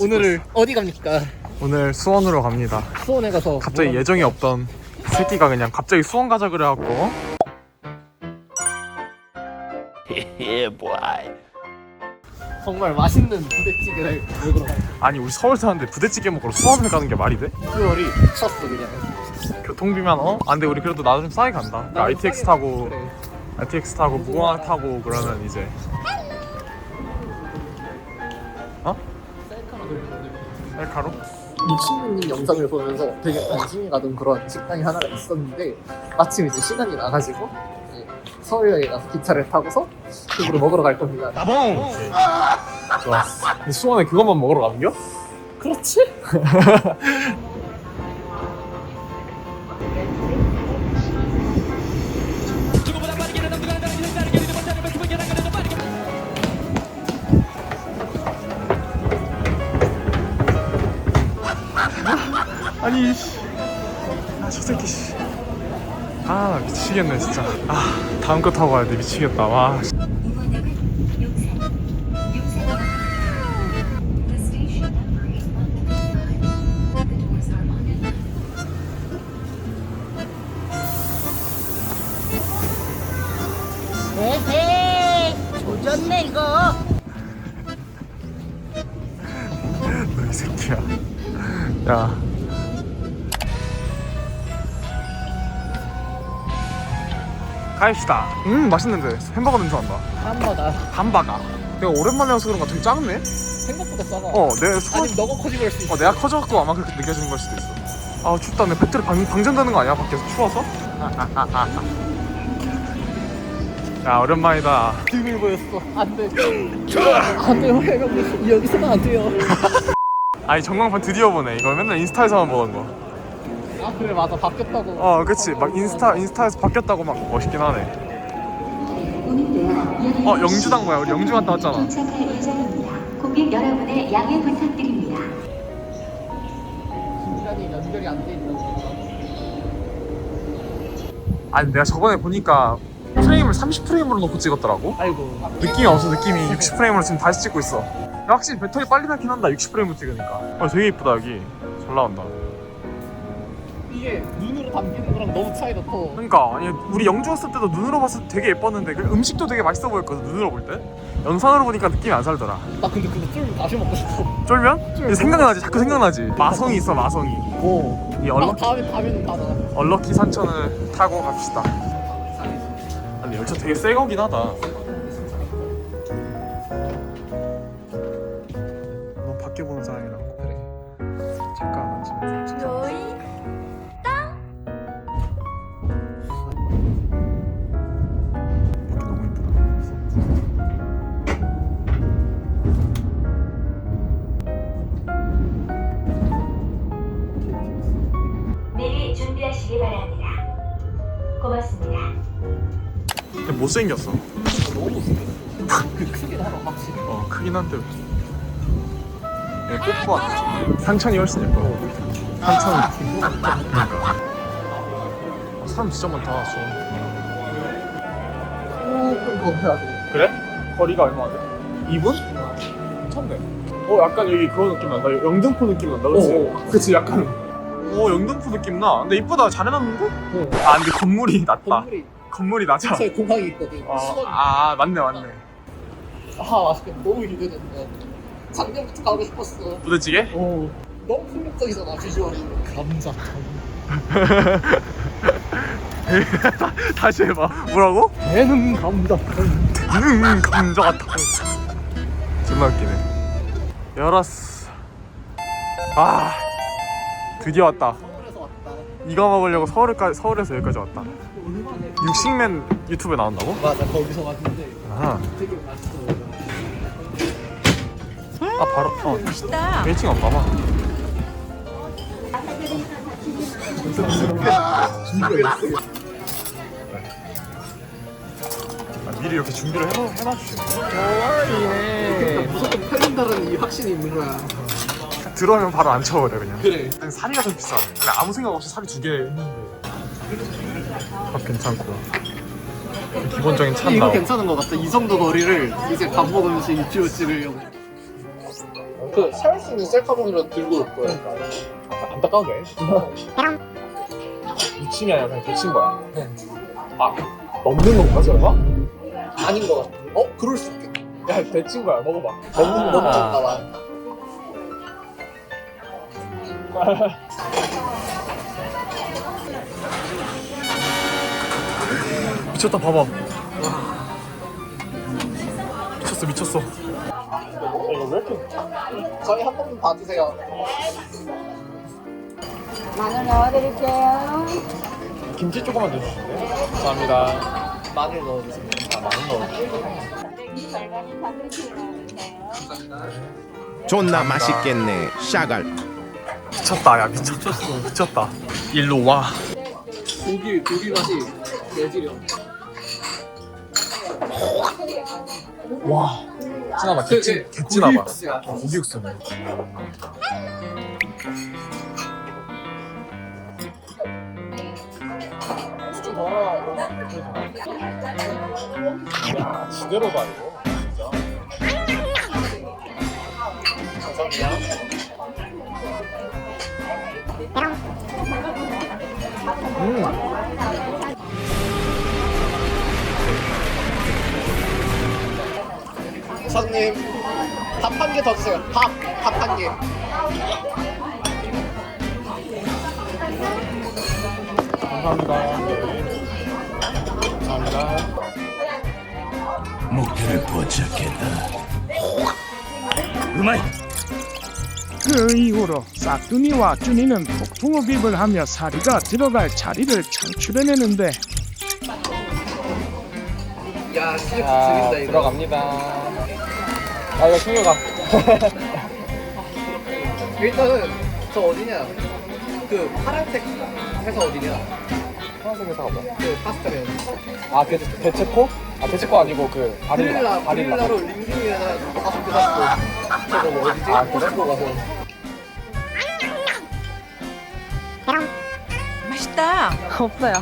오늘을 어디 갑니까? 오늘 수원으로 갑니다. 수원에 가서 갑자기 뭐 예정이 없던 새끼가 그냥 갑자기 수원 가자 그래갖고 정말 맛있는 부대찌개를 먹으러 가요. 아니 우리 서울 사는데 부대찌개 먹으러 수원을 가는 게 말이 돼? 수월이 미쳤어 그냥. 교통비만 어? 안 돼 우리 그래도 좀 싸게 간다. 그 ITX 타고 그래. ITX 타고 무궁화 타고 그러면 이제 셀카로? 미친놈님 영상을 보면서 되게 관심이 가던 그런 식당이 하나가 있었는데 마침 이제 시간이 나가지고 이제 서울역에 가서 기차를 타고서 그으로 먹으러 갈 겁니다. 나봉! 좋았어. 근데 수원에 그것만 먹으러 가는겨? 그렇지? 아니 씨. 아, 저 새끼 씨. 아, 나 미치겠네, 진짜. 아, 다음 거 타고 가야 돼. 미치겠다. 와. 씨. 이번역은 용산, 용산입니다. The station number is 155. The doors are on and on. 에헤이 조졌네 이거 너 이 새끼야. 야. 가입시다. 음, 맛있는데. 햄버거 냄새 난다. 한마다 함바가. 내가 오랜만에 와서 그런가 되게 작네? 생각보다 싸가. 어, 내 소... 아니면 너가 커지고 할수 있어. 어, 내가 커져갖고 아마 그렇게 느껴지는 걸 수도 있어. 아, 춥다. 내 배터리 방, 방전되는 거 아니야? 밖에서 추워서? 야, 오랜만이다. 등을 보였어. 안 돼. 안 돼요. 해명 여기서는 안 돼요. 아니, 전광판 드디어 보네. 이거 맨날 인스타에서만 보던 거. 아 그래 맞아 바뀌었다고. 어, 그치. 막 인스타, 인스타에서 바뀌었다고 막 멋있긴 하네. 어, 영주당 뭐야? 우리 영주 갔다 왔잖아. 도착할 예정입니다. 고객 여러분의 양해 부탁드립니다. 시간이 연결이 안 돼 있다고. 아니, 내가 저번에 보니까 프레임을 30프레임으로 놓고 찍었더라고? 아이고. 느낌이 없어, 느낌이. 60프레임으로 지금 다시 찍고 있어. 야, 확실히 배터리 빨리 닳긴 한다, 60프레임으로 찍으니까. 어, 되게 이쁘다, 여기. 잘 나온다. 이게 눈으로 담기는 거랑 너무 차이가 커. 그러니까 아니 우리 영주 갔을 때도 눈으로 봤을 때 되게 예뻤는데 그 음식도 되게 맛있어 보였거든 눈으로 볼 때. 영상으로 보니까 느낌이 안 살더라. 나 근데 그거 쫄면 다시 먹고 싶어. 쫄면? 이제 생각나지, 자꾸 생각나지. 마성이 있어, 마성이. 오. 이 아, 얼럭키, 다음에 가면 가자. 얼럭키 산천을 타고 갑시다. 아니 열차 되게 새 거긴 하다. 너 밖에 보는 사람이 못생겼어. 너무 크긴 하다 확실히. 어 크긴 한데. 얘 꽃보아. 산천이 훨씬 예뻐. 그러니까. 아, 사람 진짜 많다. 수원. 조금 더 해야 돼. 그래? 거리가 얼마 돼? 2분? 괜찮네. 어 약간 여기 그런 느낌 난다. 영등포 느낌 난다. 그렇지? 어, 그치 약간. 오 영등포 느낌 나. 근데 이쁘다. 잘 해놨는데? 어. 아 근데 건물이 낮다. 건물이 건물이 낮아. 근처에 공항이 있거든. 어, 수원. 아 맞네 맞네. 아. 너무 기대된다. 작년부터 가고 싶었어. 부대찌개? 오. 너무 폭력적이잖아 비주얼이. 감자. 다시 해봐. 뭐라고? 배는 감자. 음 감자 같아. 존나 웃기네. 열었어. 아 드디어 왔다. 서울에서 왔다. 이거 먹으려고 서울까지 서울에서 여기까지 왔다. 육식맨 유튜브에 나온다고? 맞아 거기서 왔는데 아, 되게 맛있어. 아 바로 어 맛있다 1층 없나 봐. 아, 미리 이렇게 준비를 해놔 해놔주시네. 그러니까 무조건 팔린다는 이 확신이 있는 거야. 들어오면 바로 안 쳐버려 그냥. 그래. 그냥 사리가 좀 비싸. 그냥 아무 생각 없이 사리 두개 했는데. 밥 괜찮고. 기본적인 찬 이거 나오고. 괜찮은 것 같아. 이 정도 거리를 이제 밥 먹으면서 유튜브 찍으려고. 그수 있는 셀카봉이라도 들고 올 거예요. 안타까운데 미침이 아니라 그냥 데친 거야 네. 아 먹는 건가 설마? 아닌 것 같아. 어? 그럴 수 있겠다. 야 데친 거야 먹어봐 너무 너무 좋 다 봐. 미쳤다 봐봐 미쳤어 미쳤어 이거 왜 이렇게 저희 한 번만 봐주세요. 마늘 넣어드릴게요. 김치 조금만 넣어주시면 감사합니다 마늘 넣어주세요. 아 많은 거 존나 맛있겠네 샤갈 미쳤다 야 미쳤어 미쳤다 일로 와 고기 고기 맛이 내지려. 와. 진하다. 그, 개찐, 그, 개찐하다. 고기 육수야. 어, 고기육수네. 야, 지대로다, 이거. 사장님 밥 한 개 더 주세요. 밥 밥 한 개. 감사합니다. 감사합니다. 목표를 포착했다 그 이후로 싹둥이와 쭈니는 폭풍흡입을 하며 사리가 들어갈 자리를 창출해내는데 야 자, 죽인다 이거. 들어갑니다. 아, 이거 챙겨가. 일단은 저 어디냐? 그 파란색 회사 어디냐? 파란색 회사가 뭐야? 그 파스타면 아, 대, 대체코? 아, 대체코 아니고 그, 바릴라 바릴라. 바릴라. 바릴라로 링링이나 다섯 개 샀고 저거 뭐 어디지? 아, 그래? 가서 맛있다. 없어요.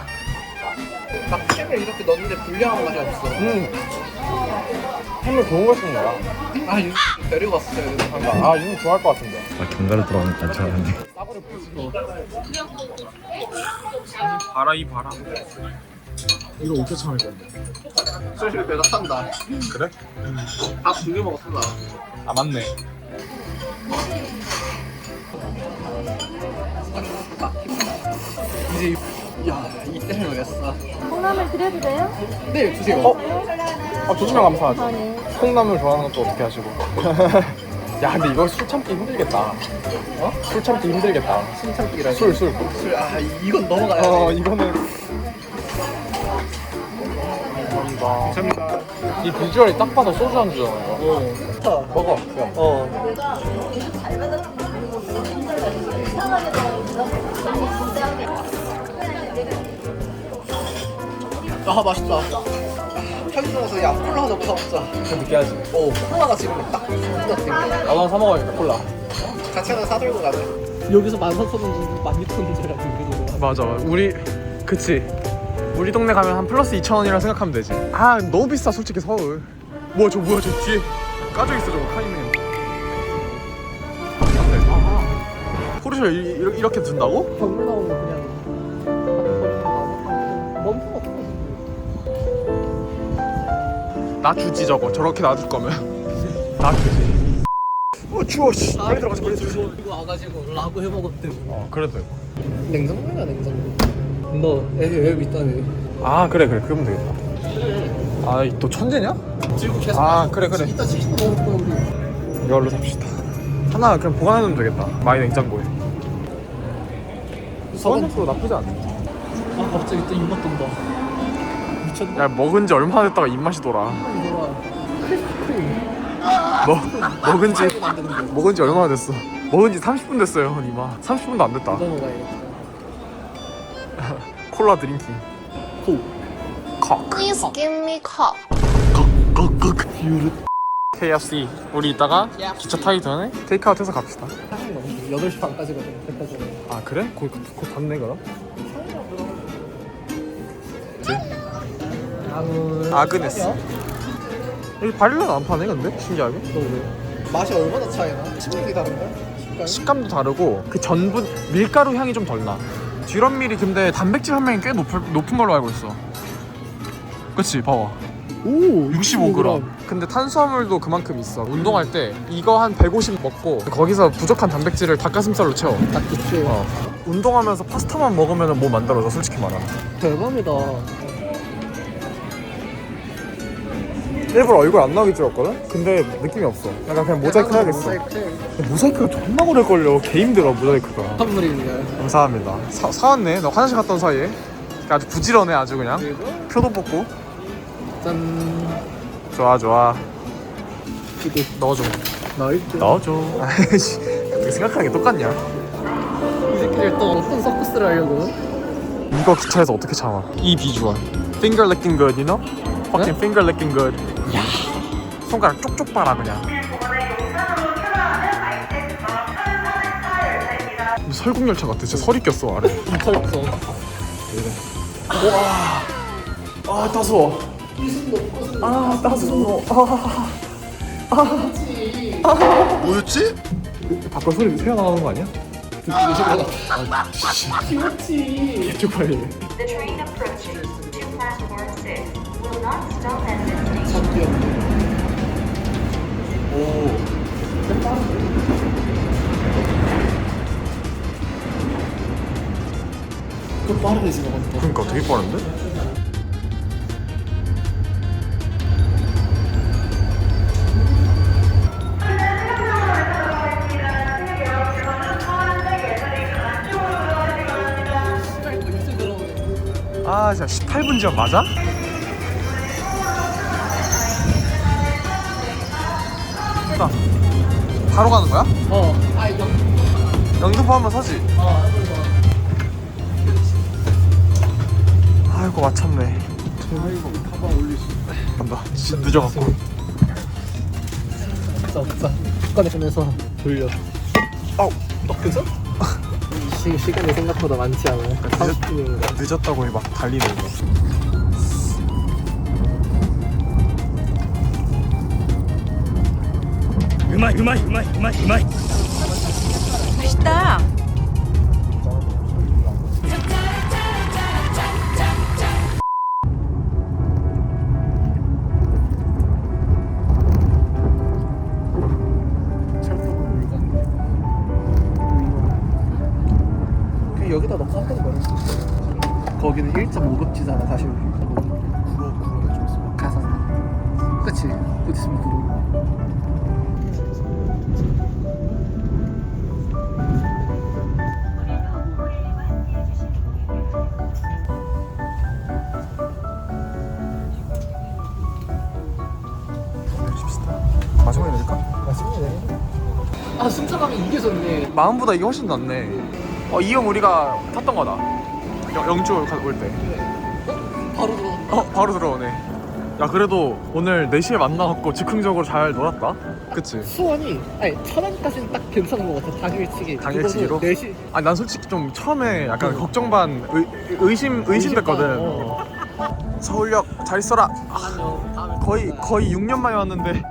막 햄을 이렇게 넣는데 불량한 맛이 없어. 음. 햄을 좋은 걸 쓰는 거야. 아 이거 데려갔어요. 그러니까, 아, 이거 좋아할 것 같은데. 아 견과류 들어가면 괜찮은데 봐라, 이 봐라. 이거 5천 일 건데. 슬슬 배가 탄다. 그래? 밥두개 먹었어 나. 아, 맞네. 이제 이- 야 이때는 왜였어? 콩나물 드려도 돼요? 네 주세요. 어? 아, 조심히 감사하죠. 아, 네. 콩나물 좋아하는 것도 어떻게 하시고. 야, 근데 이거 술 참기 힘들겠다. 어? 술 참기 힘들겠다. 신참기라. 술, 술. 술. 아 이건 넘어가야 돼. 어, 이거는. 감사합니다. 이 비주얼이 딱 봐도 소주 안주잖아요. 어. 먹어. 어. 아 맛있다. 편의점에서 야 콜라 하나 사 먹자. 좀 느끼하지? 어 콜라가 지금 딱 땡겨. 나도 하나 사 먹어야겠다, 콜라. 같이 하나 사들고 가자. 여기서 13,000원 12,000원짜리 맞아. 우리, 그치. 우리 동네 가면 한 플러스 2,000원이라 생각하면 되지. 아, 너무 비싸, 솔직히 서울. 뭐야, 저 뭐야, 저 뒤에 까져 있어, 저거, 카이맨. 아, 포르쉐 이- 이렇게, 이렇게 둔다고? 건물 나오면 그냥 멈춰 나 주지 저거. 저렇게 놔둘 거면. 나 주지. 어 추워 씨. 빨리 들어가자 빨리 들어가자. 이거 와가지고 라고 해먹었대. 어 그래도 냉장고야 냉장고. 너애 여기 있다네. 아 그래 그래. 그러면 되겠다. 아 또 천재냐? 지금 계속. 아 그래 그래. 이따 치킨 먹을 거야 우리. 이걸로 삽시다. 하나 그냥 보관해 놓으면 되겠다. 마이 냉장고에. 서원도 나쁘지 않네. 아 갑자기 또 입맛 돈다. 야 먹은 지 얼마나 됐다가 입맛이 돌아 뭐 먹은 지. 먹은 지 얼마나 됐어 먹은 지 30분 됐어요 이마 30분도 안 됐다 이거 먹어야겠다. 콜라 드링킹 코. 콕 Please give me cup. kokkokkokkokkok KFC 우리 이따가 기차 타기 전에 테이크아웃 해서 갑시다 8시 반까지거든. 백화점. 아 그래? 곧, 곧 닫네 그럼? 아무. 아그네스 여기 바릴라는 안 파네 근데? 신기하게? 맛이 얼마나 차이나? 식감이 다른가? 식감이? 식감도 다르고 그 전분 밀가루 향이 좀 덜 나. 듀럼밀이 근데 단백질 함량이 꽤 높을, 높은 걸로 알고 있어. 그치 봐봐. 오 65g. 근데 탄수화물도 그만큼 있어. 운동할 때 이거 한 150 먹고 거기서 부족한 단백질을 닭가슴살로 채워. 딱 좋지 어. 운동하면서 파스타만 먹으면 몸안 달아져 솔직히 말하면. 대박이다 일부러 얼굴 안 나오게 찍었거든? 근데 느낌이 없어. 약간 그냥 모자이크 해야겠어. 모자이크 모자이크가 존나 오래 걸려. 개 힘들어 모자이크가. 선물입니다 감사합니다. 사, 사왔네. 나 화장실 갔던 사이에. 아주 부지런해 아주 그냥. 그리고 표도 뽑고. 짠 좋아 좋아. 이게 넣어줘. 나이트 넣어줘. 아이씨. 어떻게 생각하는 게 똑같냐? 이 새끼들 또 어떤 서커스를 하려고 이거 기차에서 어떻게 참아? 이 비주얼. Finger licking good, you know? Fucking finger licking good. 야. 손가락 쪽쪽 빨아 그냥. 설국열차 같아. 진짜 설이 꼈어 아래. 미쳤어 아 따스워. 아 따스워. 아. 뭐였지? 밖으로 소리 새어나오는 거 아니야? 귀엽지 쪽팔리. The train approaching to platform 또 빠르게 지나간다 그러니까 되게 빠른데? 아 진짜 18분 지연 맞아? 됐다 바로 가는 거야? 어아 이거 영등포 한번 서지? 어 아이고 마쳤네. 아이고 타봐 올릴 수 간다. 진짜 늦어갖고. 진짜 없다 습관에 꺼내서. 돌려. 아우. 어 그죠? 시, 시간이 생각보다 많지 않아 30분인가? 늦었다고 막 달리 네 이거 맛있다. 그 여기다 넣고 한번 걸었어 거기는 1.5급지잖아 사실. 좀 있으면 가상 그치? 곧 있으면 구로 마지막에 내릴까? 맛있네 아 승차감이 이게 좋네. 마음보다 이게 훨씬 낫네. 어 이 형 우리가 탔던 거다. 영, 영주 올때. 바로 들어 어 바로 들어오네. 야 그래도 오늘 4시에 만나갖고 즉흥적으로 잘 놀았다? 그치? 수원이 아니 천안까지는 딱 괜찮은 것 같아 당일치기. 당일치기로? 4시. 아니 난 솔직히 좀 처음에 약간 걱정 반 의, 의심 의심됐거든. 어. 서울역 잘 있어라. 안녕 다음에 거의. 거의 6년 만에 왔는데